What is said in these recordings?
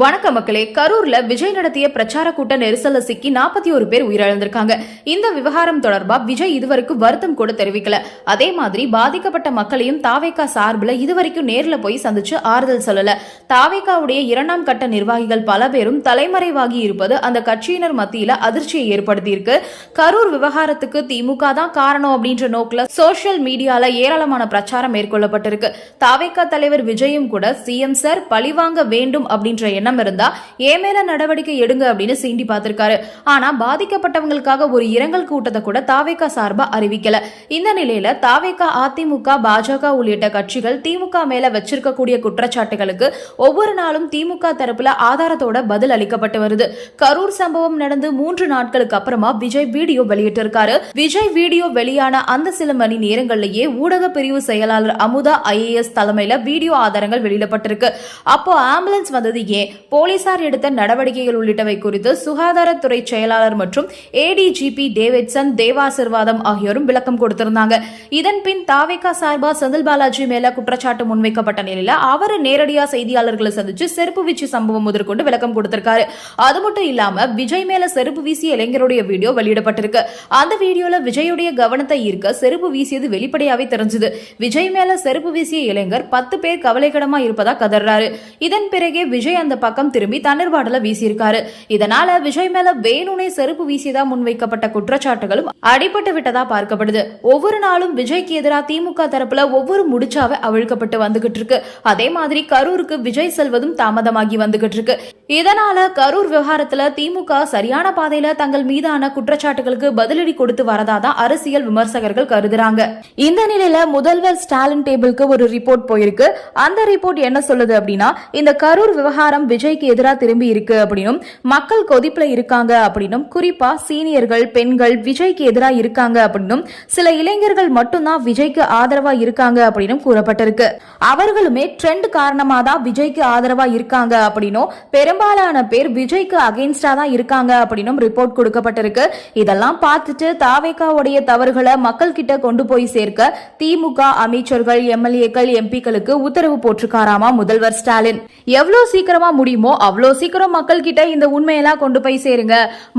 வணக்கம் மக்களே கரூர்ல விஜய் நடத்திய பிரச்சார கூட்ட நெரிசல்ல சிக்கி நாற்பத்தி ஒரு பேர் உயிரிழந்திருக்காங்க. இந்த விவகாரம் தொடர்பா விஜய் இதுவரைக்கும் வருத்தம் கூட தெரிவிக்கல. அதே மாதிரி பாதிக்கப்பட்ட மக்களையும் தாவேக்கா சார்பில் இதுவரைக்கும் நேர்ல போய் சந்திச்சு ஆறுதல் சொல்லல. தாவேக்காவுடைய இரண்டாம் கட்ட நிர்வாகிகள் பல பேரும் தலைமறைவாகி இருப்பது அந்த கட்சியினர் மத்தியில அதிர்ச்சியை ஏற்படுத்தியிருக்கு. கரூர் விவகாரத்துக்கு திமுக தான் காரணம் அப்படின்ற நோக்கில் சோஷியல் மீடியால ஏராளமான பிரச்சாரம் மேற்கொள்ளப்பட்டிருக்கு. தாவேக்கா தலைவர் விஜயும் கூட சிஎம் சார் பழிவாங்க வேண்டும் அப்படின்ற எண்ணம் இருந்தா ஏன் மேல நடவடிக்கை எடுங்க அப்படின்னு சீண்டி பார்த்திருக்காரு. ஆனா பாதிக்கப்பட்டவங்களுக்காக ஒரு இரங்கல் கூட்டத்தை கூட தாவேகா சார்பா அறிவிக்கல. இந்த நிலையில தாவேகா அதிமுக பாஜக உள்ளிட்ட கட்சிகள் திமுக மேல வச்சிருக்கக்கூடிய குற்றச்சாட்டுகளுக்கு ஒவ்வொரு நாளும் திமுக தரப்புல ஆதாரத்தோட பதில் அளிக்கப்பட்டு வருது. கரூர் சம்பவம் நடந்து மூன்று நாட்களுக்கு அப்புறமா விஜய் வீடியோ வெளியிட்டிருக்காரு. விஜய் வீடியோ வெளியான அந்த சில மணி நேரங்கள்லயே ஊடக பிரிவு செயலாளர் அமுதா ஐஏஎஸ் தலைமையில வீடியோ ஆதாரங்கள் வெளியிடப்பட்டிருக்கு. அப்போ ஆம்புலன்ஸ் வந்தது ஏன்? போலீசார் எடுத்த நடவடிக்கைகள் உள்ளிட்டவை குறித்து சுகாதாரத்துறை செயலாளர் மற்றும் ஏடிஜிபி டேவிட்சன் தேவாசிர்வாதம் ஆகியோரும் விளக்கம் கொடுத்திருந்தாங்க. இதன்பின் தாவேகா சார்பா செந்தில் பாலாஜி மேல குற்றச்சாட்டு முன்வைக்கப்பட்ட நிலையில அவரு நேரடியா செய்தியாளர்களை சந்திச்சு செருப்பு வீச்சு சம்பவம் முதற்கொண்டு விளக்கம் கொடுத்திருக்காரு. அது மட்டும் இல்லாம விஜய் மேல செருப்பு வீசிய இளைஞருடைய வீடியோ வெளியிடப்பட்டிருக்கு. அந்த வீடியோல விஜயுடைய கவனத்தை ஈர்க்க செருப்பு வீசியது வெளிப்படையாவே தெரிஞ்சது. விஜய் மேல செருப்பு வீசிய இளைஞர் பத்து பேர் கவலைக்கிடமா இருப்பதா கதறாரு இதன் பிறகே விஜய் அந்த பக்கம் திரும்பி தண்ணீர் பாடல வீசியிருக்காரு. இதனால விஜய் மேல வேணுனே செருப்பு வீசியதா முன்வைக்கப்பட்ட குற்றச்சாட்டுகளும் அடிபட்டு விட்டதா பார்க்கப்படுது. ஒவ்வொரு நாளும் விஜய்க்கு எதிராக திமுக தரப்புல ஒவ்வொரு முடிச்சாவே அவிழ்க்கப்பட்டு வந்துகிட்டு இருக்கு. அதே மாதிரி கரூருக்கு விஜய் செல்வதும் தாமதமாகி வந்துகிட்டு இருக்கு. இதனால கரூர் விவகாரத்துல திமுக சரியான பாதையில தங்கள் மீதான குற்றச்சாட்டுகளுக்கு பதிலடி கொடுத்து வரதாதான் அரசியல் விமர்சகர்கள் கருதுறாங்க. இந்த நிலையில முதல்வர் ஸ்டாலின் டேபிளுக்கு ஒரு ரிப்போர்ட் போயிருக்கு. அந்த ரிப்போர்ட் என்ன சொல்லுது அப்படின்னா இந்த கரூர் விவகாரம் விஜய்க்கு எதிராக திரும்பி இருக்கு அப்படின்னும் மக்கள் கொதிப்புல இருக்காங்க அப்படின்னும் குறிப்பா சீனியர்கள் பெண்கள் விஜய்க்கு எதிராக இருக்காங்க அப்படின்னும் சில இளைஞர்கள் மட்டும்தான் விஜய்க்கு ஆதரவா இருக்காங்க அப்படின்னும் கூறப்பட்டிருக்கு. அவர்களுமே ட்ரெண்ட் காரணமா தான் விஜய்க்கு ஆதரவா இருக்காங்க அப்படின்னும் பெரும்பாலான பேர் விஜய்க்கு அகேன்ஸ்டா தான் இருக்காங்க அப்படின்னும் ரிப்போர்ட் கொடுக்கப்பட்டிருக்கு. இதெல்லாம் பார்த்துட்டு தாவேக்காவுடைய தவறுகளை மக்கள் கிட்ட கொண்டு போய் சேர்க்க திமுக அமைச்சர்கள் எம்எல்ஏக்கள் எம்பிக்களுக்கு உத்தரவு போட்டிருக்காராமா முதல்வர் ஸ்டாலின். எவ்வளவு சீக்கிரமா முடியுமோ அவ்வளோ சீக்கிரம் மக்கள் கிட்ட இந்த உண்மையெல்லாம் கொண்டு போய் சேருங்க.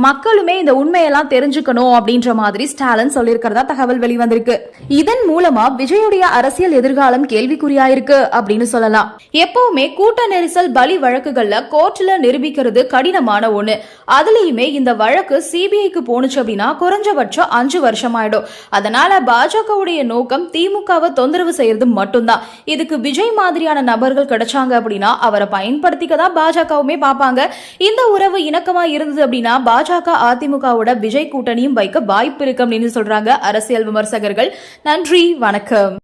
மக்களுமே இந்த உண்மையெல்லாம் தெரிஞ்சுக்கணும் அப்படின்ற மாதிரி ஸ்டாலின் சொல்லியிருக்கிறதா தகவல் வெளிவந்திருக்கு. இதன் மூலமா விஜயுடைய அரசியல் எதிர்காலம் கேள்விக்குறியாயிருக்கு அப்படின்னு சொல்லலாம். எப்பவுமே கூட்ட நெரிசல் பலி வழக்குகள்ல கோர்ட்ல நிரூபிக்கிறது கடினமான ஒண்ணு. அதுலயுமே இந்த வழக்கு சிபிஐக்கு போனுச்சு அப்படின்னா குறைஞ்சபட்சம் அஞ்சு வருஷம் ஆயிடும் அதனால பாஜகவுடைய நோக்கம் திமுகவை தொந்தரவு செய்யறது மட்டும்தான். இதுக்கு விஜய் மாதிரியான நபர்கள் கிடைச்சாங்க அப்படின்னா அவரை பயன்படுத்திக்க தான் பாஜகவுமே பார்ப்பாங்க. இந்த உறவு இணக்கமா இருந்தது அப்படின்னா பாஜக அதிமுகவோட விஜய் கூட்டணியும் வைக்க வாய்ப்பு இருக்கு அப்படின்னு சொல்றாங்க அரசியல் விமர்சகர்கள். நன்றி வணக்கம்.